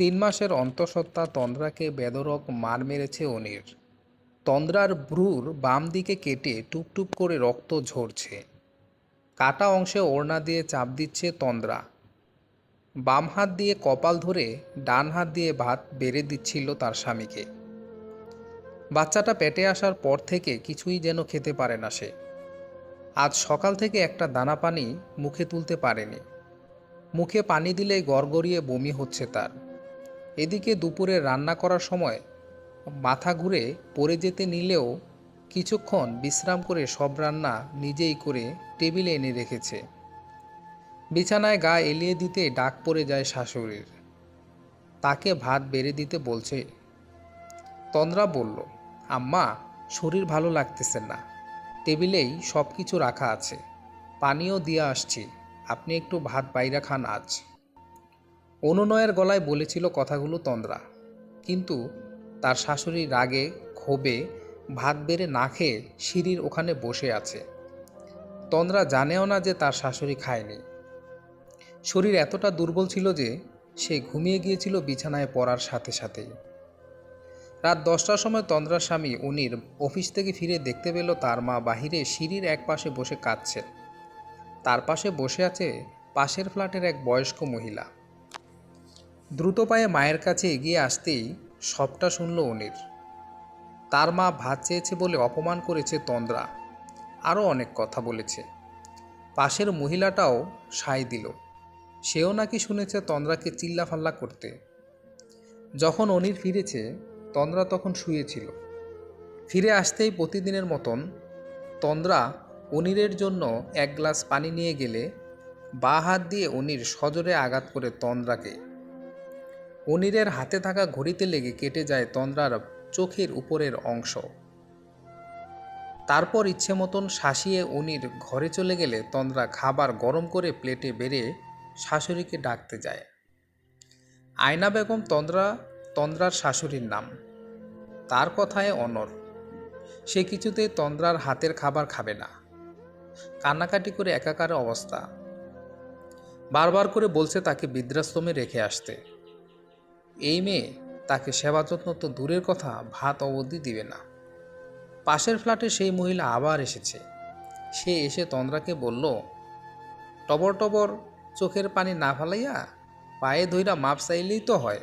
তিন মাসের অন্তঃসত্ত্বা তন্দ্রাকে বেদরক মার মেরেছে অনির। তন্দ্রার ভ্রুর বাম দিকে কেটে টুপটুপ করে রক্ত ঝরছে। কাটা অংশে ওড়না দিয়ে চাপ দিচ্ছে তন্দ্রা। বাম হাত দিয়ে কপাল ধরে ডান হাত দিয়ে ভাত বেড়ে দিচ্ছিল তার স্বামীকে। বাচ্চাটা পেটে আসার পর থেকে কিছুই যেন খেতে পারে না সে। আজ সকাল থেকে একটা দানা পানি মুখে তুলতে পারেনি। মুখে পানি দিলেই গড়গড়িয়ে বমি হচ্ছে তার। এদিকে দুপুরে রান্না করার সময় মাথা ঘুরে পড়ে যেতে নিলেও কিছুক্ষণ বিশ্রাম করে সব রান্না নিজেই করে টেবিলে এনে রেখেছে। বিছানায় গা এলিয়ে দিতে ডাক পড়ে যায় শাশুড়ির। তাকে ভাত বেড়ে দিতে বলছে। তন্দ্রা বলল, আম্মা, শরীর ভালো লাগতেছে না। টেবিলেই সব কিছু রাখা আছে। পানিও দিয়ে আসছি। আপনি একটু ভাত বাইরা খান আজ। অনুনয়ের গলায় বলেছিল কথাগুলো তন্দ্রা। কিন্তু তার শাশুড়ি রাগে, ক্ষোভে ভাত বেড়ে না খেয়ে সিঁড়ির ওখানে বসে আছে। তন্দ্রা জানেও না যে তার শাশুড়ি খায়নি। শরীর এতটা দুর্বল ছিল যে সে ঘুমিয়ে গিয়েছিল বিছানায় পড়ার সাথে সাথেই। রাত দশটার সময় তন্দ্রার স্বামী উনির অফিস থেকে ফিরে দেখতে পেল তার মা বাহিরে সিঁড়ির এক পাশে বসে কাঁদছে তার পাশে বসে আছে পাশের ফ্ল্যাটের এক বয়স্ক মহিলা। দ্রুত পায়ে মায়ের কাছে এগিয়ে আসতেই সবটা শুনল অনির। তার মা ভাত চেয়েছে বলে অপমান করেছে তন্দ্রা। আরও অনেক কথা বলেছে। পাশের মহিলাটাও সায় দিল। সেও নাকি শুনেছে তন্দ্রাকে চিল্লাফাল্লা করতে। যখন অনির ফিরেছে, তন্দ্রা তখন শুয়েছিল। ফিরে আসতেই প্রতিদিনের মতন তন্দ্রা অনিরের জন্য এক গ্লাস পানি নিয়ে গেলে বা হাত দিয়ে অনির সজোরে আঘাত করে তন্দ্রাকে। অনিরের হাতে থাকা ঘড়িতে লেগে কেটে যায় তন্দ্রার চোখের উপরের অংশ। তারপর ইচ্ছে মতন শাসিয়ে অনির ঘরে চলে গেলে তন্দ্রা খাবার গরম করে প্লেটে বেড়ে শাশুড়িকে ডাকতে যায়। আয়না বেগম তন্দ্রা, তন্দ্রার শাশুড়ির নাম। তার কথায় অনর। সে কিছুতেই তন্দ্রার হাতের খাবার খাবে না। কান্নাকাটি করে একাকার অবস্থা। বারবার করে বলছে তাকে বৃদ্ধাশ্রমে রেখে আসতে। এই মেয়ে তাকে সেবা যত্ন তো দূরের কথা, ভাত অবধি দিবে না। পাশের ফ্ল্যাটে সেই মহিলা আবার এসেছে। সে এসে তন্দ্রাকে বলল, টবর টবর, চোখের পানি না ফালাইয়া পায়ে ধইরা মাপ চাইলেই তো হয়।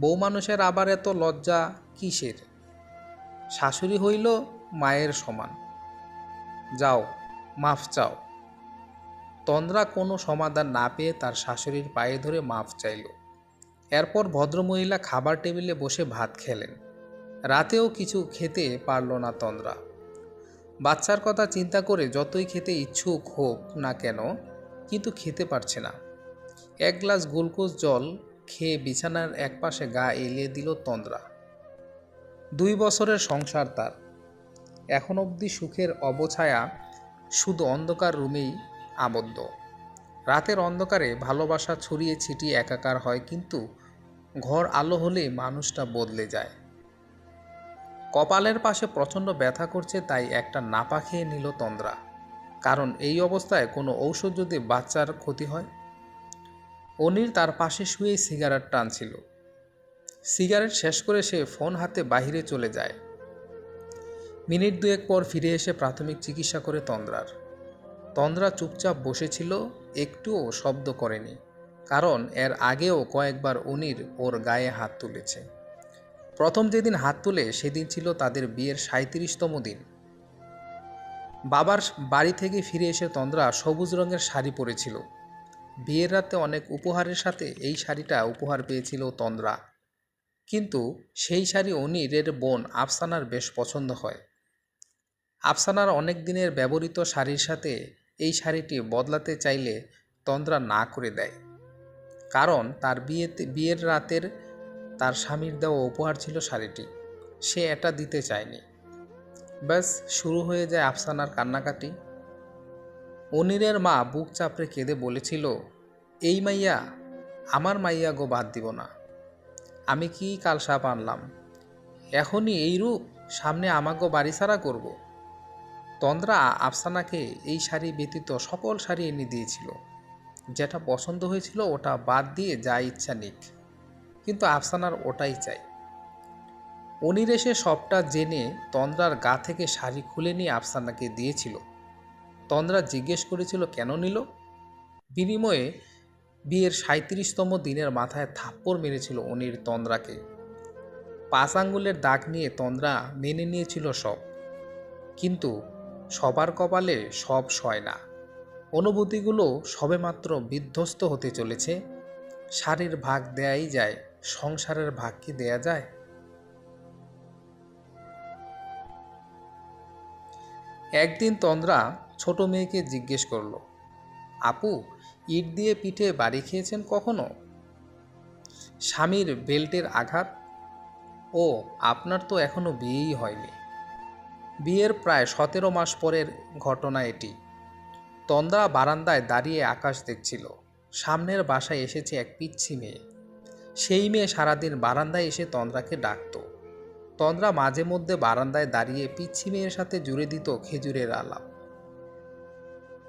বউ মানুষের আবার এত লজ্জা কিসের? শাশুড়ি হইল মায়ের সমান। যাও মাফ চাও। তন্দ্রা কোনো সমাধান না পেয়ে তার শাশুড়ির পায়ে ধরে মাফ চাইল। এরপর ভদ্রমহিলা খাবার টেবিলে বসে ভাত খেলেন। রাতেও কিছু খেতে পারল না তন্দ্রা। বাচ্চার কথা চিন্তা করে যতই খেতে ইচ্ছুক হোক না কেন, কিন্তু খেতে পারছে না। এক গ্লাস গ্লুকোজ জল খেয়ে বিছানার একপাশে গা এলিয়ে দিল তন্দ্রা। দুই বছরের সংসার তার। এখন অবধি সুখের অবছায়া শুধু অন্ধকার রুমেই আবদ্ধ। রাতের অন্ধকারে ভালোবাসা ছড়িয়ে ছিটিয়ে একাকার হয়, কিন্তু ঘর আলো হলে মানুষটা বদলে যায়। কপালের পাশে প্রচণ্ড ব্যথা করছে, তাই একটা নাপা খেয়ে নিল তন্দ্রা। কারণ এই অবস্থায় কোনো ঔষধ যদি বাচ্চার ক্ষতি হয়? অনির তার পাশে শুয়েই সিগারেট টানছিল। সিগারেট শেষ করে সে ফোন হাতে বাহিরে চলে যায়। মিনিট দুয়েক পর ফিরে এসে প্রাথমিক চিকিৎসা করে তন্দ্রার। তন্দ্রা চুপচাপ বসেছিল একটুও শব্দ করেনি, কারণ এর আগেও কয়েকবার অনির ওর গায়ে হাত তুলেছে। প্রথম যেদিন হাত তুলে সেদিন ছিল তাদের বিয়ের সাঁত্রিশতম দিন। বাবার বাড়ি থেকে ফিরে এসে তন্দ্রা সবুজ রঙের শাড়ি পরেছিল। বিয়ের রাতে অনেক উপহারের সাথে এই শাড়িটা উপহার পেয়েছিল তন্দ্রা। কিন্তু সেই শাড়ি অনিরের বোন আফসানার বেশ পছন্দ হয়। আফসানার অনেক দিনের ব্যবহৃত শাড়ির সাথে এই শাড়িটি বদলাতে চাইলে তন্দ্রা না করে দেয়। কারণ তার বিয়েতে, বিয়ের রাতের তার স্বামীর দেওয়া উপহার ছিল শাড়িটি। সে এটা দিতে চায়নি। ব্যাস, শুরু হয়ে যায় আফসানার কান্নাকাটি। অনিরের মা বুক চাপড়ে কেঁদে বলেছিল, এই মাইয়া, আমার মাইয়া গো বাদ দিব না। আমি কি কাল সাপ আনলাম? এখনই এই রূপ সামনে আমাকে বাড়ি ছাড়া করব? তন্দ্রা আফসানাকে এই শাড়ি ব্যতীত সকল শাড়ি এনে দিয়েছিল। যেটা পছন্দ হয়েছিল ওটা বাদ দিয়ে যা ইচ্ছা নিক। কিন্তু আফসানার ওটাই চাই। অনির এসে সবটা জেনে তন্দ্রার গা থেকে শাড়ি খুলে নিয়ে আফসানাকে দিয়েছিল। তন্দ্রা জিজ্ঞেস করেছিল, কেন নিল? বিনিময়ে বিয়ের সাঁত্রিশতম দিনের মাথায় থাপ্পড় মেরেছিল অনির তন্দ্রাকে। পাঁচ আঙ্গুলের দাগ নিয়ে তন্দ্রা মেনে নিয়েছিল সব। কিন্তু সবার কপালে সব সয় না। অনুভূতিগুলো সবেমাত্র বিধ্বস্ত হতে চলেছে। শাড়ির ভাগ দেয়াই যায়, সংসারের ভাগ কি দেয়া যায়। একদিন তন্দ্রা ছোট মেয়েকে জিজ্ঞেস করল, আপু, ইট দিয়ে পিঠে বাড়ি খেয়েছেন কখনো? স্বামীর বেল্টের আঘাত, ও, আপনার তো এখনও বিয়েই হয়নি। বিয়ের প্রায় সতেরো মাস পরের ঘটনা এটি। তন্দ্রা বারান্দায় দাঁড়িয়ে আকাশ দেখছিল। সামনের বাসায় এসেছে এক পিচ্ছি মেয়ে। সেই মেয়ে সারাদিন বারান্দায় এসে তন্দ্রাকে ডাকতো। তন্দ্রা মাঝে মধ্যে বারান্দায় দাঁড়িয়ে পিচ্ছি মেয়ের সাথে জুড়ে দিত খেজুরের আলাপ।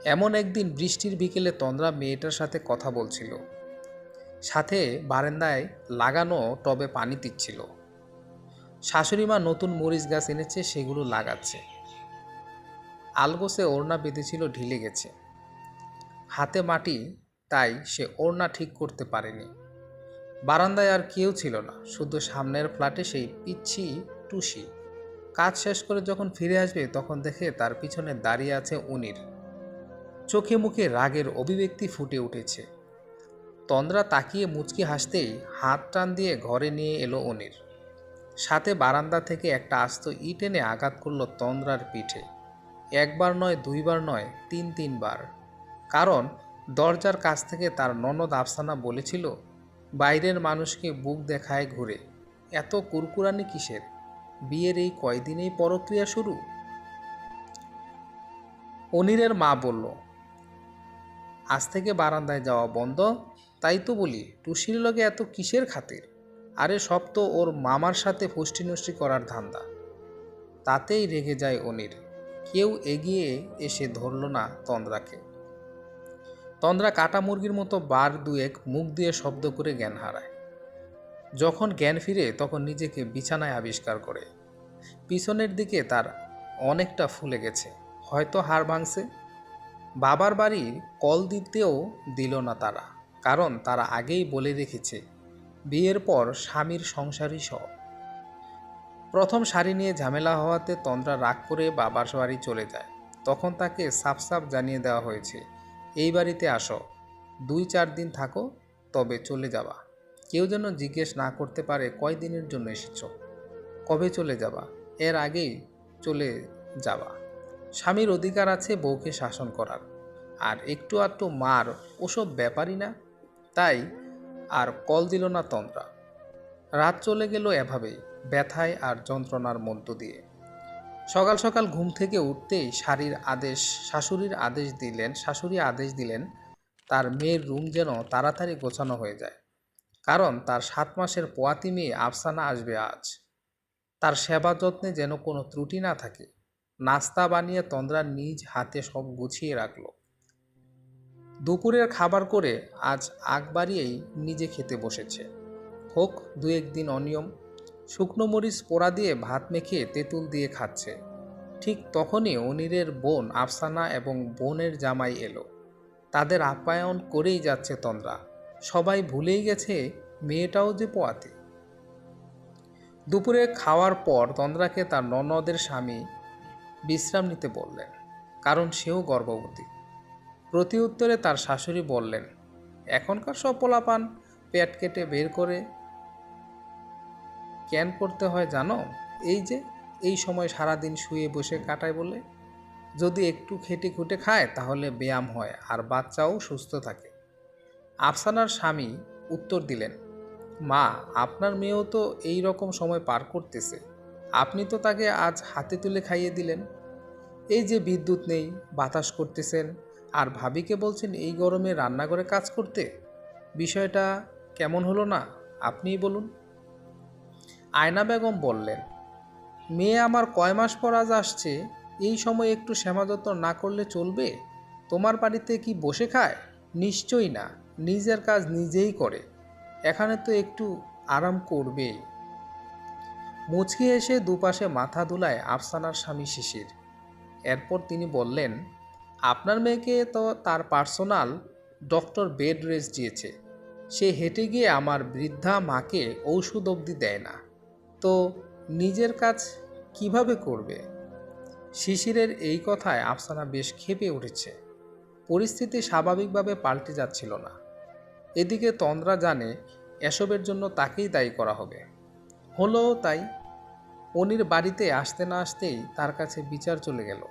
এমন একদিন বৃষ্টির বিকেলে তন্দ্রা মেয়েটার সাথে কথা বলছিল। সাথে বারান্দায় লাগানো টবে পানি দিচ্ছিল। শাশুড়িমা নতুন মরিচ গাছ এনেছে, সেগুলো লাগাচ্ছে। আলগোসে ওড়না বেঁধেছিল, ঢিলে গেছে। হাতে মাটি, তাই সে ওড়না ঠিক করতে পারেনি। বারান্দায় আর কেউ ছিল না, শুধু সামনের ফ্ল্যাটে সেই পিচ্ছি টুসি। কাজ শেষ করে যখন ফিরে আসবে, তখন দেখে তার পিছনে দাঁড়িয়ে আছে উনির। চোখে মুখে রাগের অভিব্যক্তি ফুটে উঠেছে। তন্দ্রা তাকিয়ে মুচকি হাসতেই হাত টান দিয়ে ঘরে নিয়ে এলো অনির সাথে বারান্দা থেকে একটা আস্ত ইট এনে আঘাত করল তন্দ্রার পিঠে। একবার নয়, দুইবার নয়, তিন, তিনবার। কারণ দরজার কাছ থেকে তার ননদ আফসানা বলেছিল, বাইরের মানুষকে বুক দেখায় ঘুরে। এত কুরকুরানি কিসের? বিয়ের এই কয়দিনেই পরক্রিয়া শুরু? অনিরের মা বলল, আজ থেকে বারান্দায় যাওয়া বন্ধ, তাই তো বলি, টুসির লগে এত কিসের খাতির? আরে সব তো ওর মামার সাথে ফুষ্টি নষ্টি করার ধান্দা। তাতেই রেগে যায় অনির। কেউ এগিয়ে এসে ধরল না তন্দ্রাকে। তন্দ্রা কাটা মুরগির মতো বার দুয়েক মুখ দিয়ে শব্দ করে জ্ঞান হারায়। যখন জ্ঞান ফিরে তখন নিজেকে বিছানায় আবিষ্কার করে। পিছনের দিকে তার অনেকটা ফুলে গেছে। হয়তো হাড় ভাঙছে। বাবার বাড়ির কল দিতেও দিল না তারা। কারণ তারা আগেই বলে রেখেছে বিয়ের পর স্বামীর সংসারই সব। প্রথম শাড়ি নিয়ে ঝামেলা হওয়াতে তন্দ্রা রাগ করে বাবার বাড়ি চলে যায়। তখন তাকে সাফ সাফ জানিয়ে দেওয়া হয়েছে, এই বাড়িতে আসো, দুই চার দিন থাকো, তবে চলে যাবা। কেউ যেন জিজ্ঞেস না করতে পারে কয় দিনের জন্য এসেছ। কবে চলে যাবা? এর আগেই চলে যাবা। স্বামীর অধিকার আছে বউকে শাসন করার। আর একটু আধটু মার, ওসব ব্যাপারই না। তাই আর কল দিল না তন্দ্রা। রাত চলে গেল এভাবেই ব্যথায় আর যন্ত্রণার মধ্য দিয়ে। সকাল সকাল ঘুম থেকে উঠতেই শাড়ির আদেশ, শাশুড়ির আদেশ দিলেন, শাশুড়ি আদেশ দিলেন, তার মেয়ের রুম যেন তাড়াতাড়ি গোছানো হয়ে যায়। কারণ তার সাত মাসের পোয়াতি মেয়ে আফসানা আসবে আজ। তার সেবা যত্নে যেন কোনো ত্রুটি না থাকে, নাস্তা বানিয়ে তন্দ্রা নিজ হাতে সব গুছিয়ে রাখল। দুপুরের খাবার করে আজ আগ বাড়িয়েই নিজে খেতে বসেছে। হোক দু একদিন অনিয়ম, শুকনো মরিচ পোড়া দিয়ে ভাত মেখে তেঁতুল দিয়ে খাচ্ছে। ঠিক তখনই অনিরের বোন আফসানা এবং বোনের জামাই এলো। তাদের আপ্যায়ন করেই যাচ্ছে তন্দ্রা। সবাই ভুলেই গেছে মেয়েটাও যে পোয়াতে। দুপুরে খাওয়ার পর তন্দ্রাকে তার ননদের স্বামী বিশ্রাম নিতে বললেন, কারণ সেও গর্ভবতী। প্রতি উত্তরে তার শাশুড়ি বললেন, এখনকার সব পোলাপান পেট কেটে বের করে ক্যান করতে হয় জানো? এই যে, এই সময় সারাদিন শুয়ে বসে কাটায় বলে। যদি একটু খেটে খুঁটে খায় তাহলে ব্যায়াম হয় আর বাচ্চাও সুস্থ থাকে। আফসানার স্বামী উত্তর দিলেন, মা, আপনার মেয়েও তো এই রকম সময় পার করতেছে। আপনি তো তাকে আজ হাতে তুলে খাইয়ে দিলেন। এই যে বিদ্যুৎ নেই, বাতাস করতেছেন আর ভাবিকে বলছেন, এই গরমে রান্নাঘরে কাজ করতে? বিষয়টা কেমন হলো না, আপনিই বলুন। আয়না বেগম বললেন, মেয়ে আমার কয় মাস পর আজ আসছে, এই সময় একটু শ্যামাযত্ন না করলে চলবে? তোমার বাড়িতে কি বসে খায়? নিশ্চয়ই না, নিজের কাজ নিজেই করে, এখানে তো একটু আরাম করবে মুচকি এসে দুপাশে মাথা দুলায় আফসানার স্বামী শিশির। এরপর তিনি বললেন আপনার মেয়েকে তো তার পার্সোনাল ডক্টর বেড রেস্ট দিয়েছে। সে হেঁটে গিয়ে আমার বৃদ্ধা মাকে ঔষধ অবধি দেয় না। তো নিজের কাজ কীভাবে করবে? শিশিরের এই কথায় আফসানা বেশ ক্ষেপে উঠেছে। পরিস্থিতি স্বাভাবিকভাবে পাল্টে যাচ্ছিল না। এদিকে তন্দ্রা জানে এসবের জন্য তাকেই দায়ী করা হবে। হলো তাই, অনির বাড়িতে আসতে না আসতেই তার কাছে বিচার চলে গেল।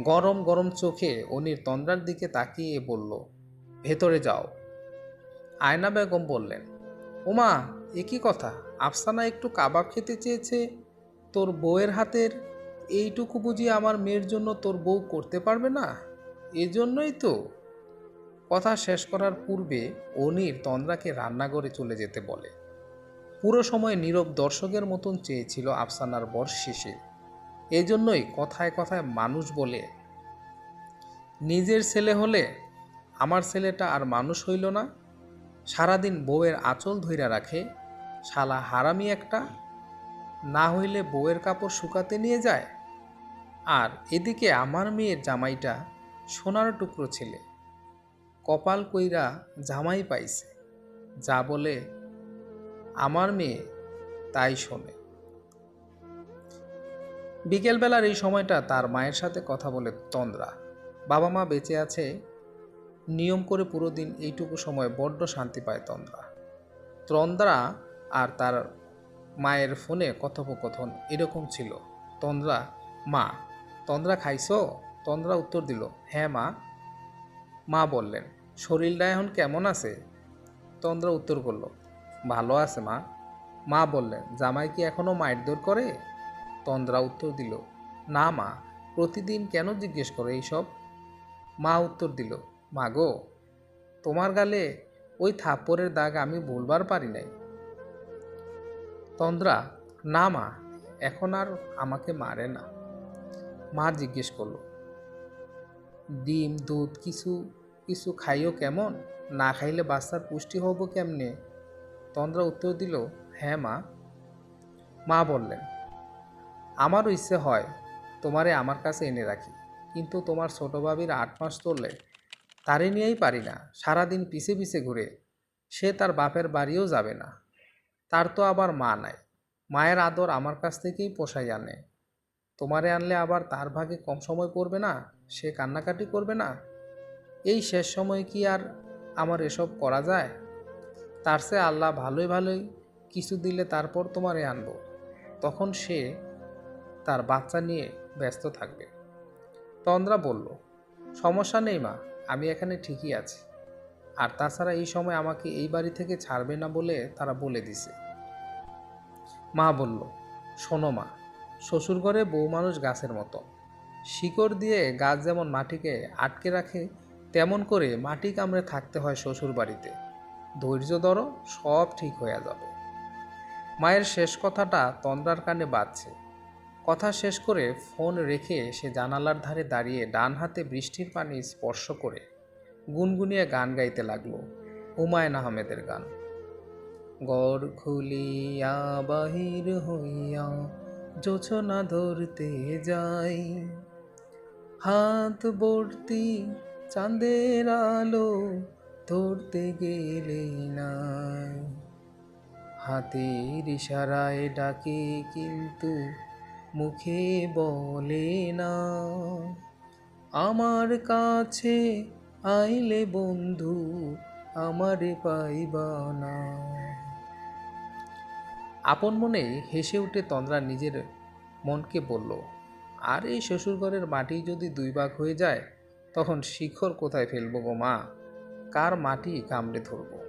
গরম গরম চোখে অনির তন্দ্রার দিকে তাকিয়ে বলল, ভেতরে যাও। আয়না বেগম বললেন, ওমা, এ কি কথা? আফসানা একটু কাবাব খেতে চেয়েছে। তোর বউয়ের হাতের এইটুকু বুঝি আমার মেয়ের জন্য তোর বউ করতে পারবে না? এজন্যই তো। কথা শেষ করার পূর্বে অনির তন্দ্রাকে রান্নাঘরে চলে যেতে বলে। পুরো সময় নীরব দর্শকের মতন চেয়েছিল আফসানার বর শিশির। এজন্যই কথায় কথায় মানুষ বলে, নিজের ছেলে হলে আমার ছেলেটা আর মানুষ হইল না, সারাদিন বউয়ের আঁচল ধইরা রাখে, শালা হারামি একটা, না হইলে বউয়ের কাপড় শুকাতে নিয়ে যায়। আর এদিকে আমার মেয়ের জামাইটা সোনার টুকরো ছেলে, কপাল কইরা জামাই পাইছে, যা বলে, আমার মেয়ে তাই শোনে। বিকেলবেলার এই সময়টা তার মায়ের সাথে কথা বলে তন্দ্রা। বাবা মা বেঁচে আছে, নিয়ম করে পুরো দিন এইটুকু সময় বড্ড শান্তি পায় তন্দ্রা। তন্দ্রা আর তার মায়ের ফোনে কথোপকথন এরকম ছিল। তন্দ্রা, মা, তন্দ্রা খাইছো? তন্দ্রা উত্তর দিল হ্যাঁ মা। মা বললেন, শরীরটা এখন কেমন আছে? তন্দ্রা উত্তর করল, ভালো আছে, মা। মা বললেন, জামাই কি এখনও মায়ের দৌড় করে? তন্দ্রা উত্তর দিল, না মা, প্রতিদিন কেন জিজ্ঞেস করে এইসব? মা উত্তর দিল, মা গো, তোমার গালে ওই থাপ্পড়ের দাগ আমি ভুলবার পারি নাই। তন্দ্রা, না মা, এখন আর আমাকে মারে না। মা জিজ্ঞেস করল, ডিম, দুধ, কিছু কিছু খাইও কেমন? না খাইলে বাচ্চার পুষ্টি হব কেমনে? তন্দ্রা উত্তর দিল হ্যাঁ মা। মা বললেন আমারও ইচ্ছে হয় তোমারে আমার কাছে এনে রাখি। কিন্তু তোমার ছোট ভাবির আট মাস চললে তারে নিয়েই পারি না। সারাদিন পিছে পিছে ঘুরে সে তার বাপের বাড়িও যাবে না। তার তো আবার মা নাই। মায়ের আদর আমার কাছ থেকেই পোষাই আনে। তোমারে আনলে আবার তার ভাগে কম সময় পড়বে না? সে কান্নাকাটি করবে না? এই শেষ সময় কি আর আমার এসব করা যায়? তার সে আল্লাহ ভালোই ভালোই কিছু দিলে তারপর তোমারে আনব। তখন সে তার বাচ্চা নিয়ে ব্যস্ত থাকবে। তন্দ্রা বলল, সমস্যা নেই মা, আমি এখানে ঠিকই আছি। আর তাছাড়া এই সময় আমাকে এই বাড়ি থেকে ছাড়বে না বলে তারা বলে দিছে। মা বলল, শোনো মা শ্বশুর ঘরে বউ মানুষ গাছের মতো। শিকড় দিয়ে গাছ যেমন মাটিকে আটকে রাখে, তেমন করে মাটি কামড়ে থাকতে হয় শ্বশুর বাড়িতে ধৈর্য ধরো, সব ঠিক হয়ে যাবে। মায়ের শেষ কথাটা তন্দ্রার কানে বাজছে। কথা শেষ করে ফোন রেখে সে জানালার ধারে দাঁড়িয়ে ডান হাতে বৃষ্টির পানি স্পর্শ করে গুনগুনিয়ে গান গাইতে লাগল, হুমায়ুন আহমেদের গান। গড় খুলিয়া বাহির হইয়া জোছনা ধরতে যাই। হাত ভর্তি চাঁদের আলো ধরতে গেলে নাই। হাতের ইশারায় ডাকে কিন্তু মুখে বলে না। আমার কাছে আইলে বন্ধু আমারে পাইবা না। আপন মনে হেসে উঠে তন্দ্রা নিজের মনকে বলল, আর এই শ্বশুরঘরের মাটি যদি দুই ভাগ হয়ে যায়, তখন শিখর কোথায় ফেলব গো মা? কার মাটি কামড়ে ধরবো?